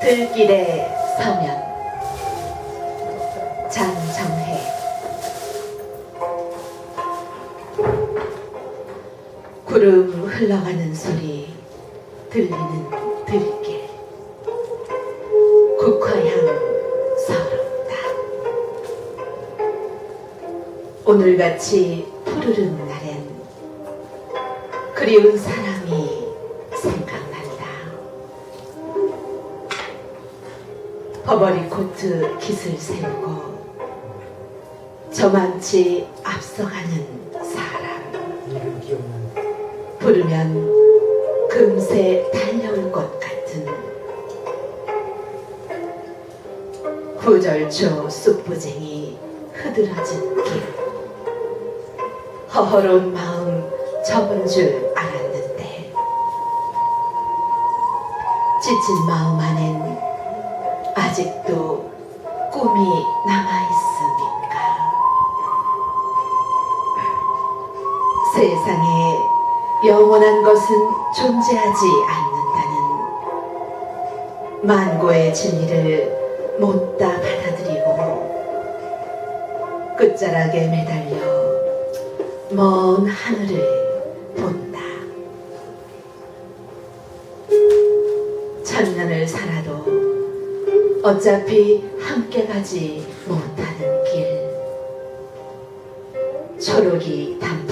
들길에 서면. 장정혜 구름 흘러가는 소리 들리는 들길. 국화향 서럽다. 오늘같이 푸르른 날엔 그리운 사람 버버리 코트 깃을 세우고 저만치 앞서가는 사람. 부르면 금세 달려올 것 같은 구절초 쑥부쟁이 흐드러진 길 허허로운 마음 접은 줄 알았는데 지친 마음 안엔 아직도 꿈이 남아있습니까 세상에 영원한 것은 존재하지 않는다는 만고의 진리를 못다 받아들이고 끝자락에 매달려 먼 하늘을 본다. 천년을 살아도 어차피 함께 가지 못하는 길. 초록이 담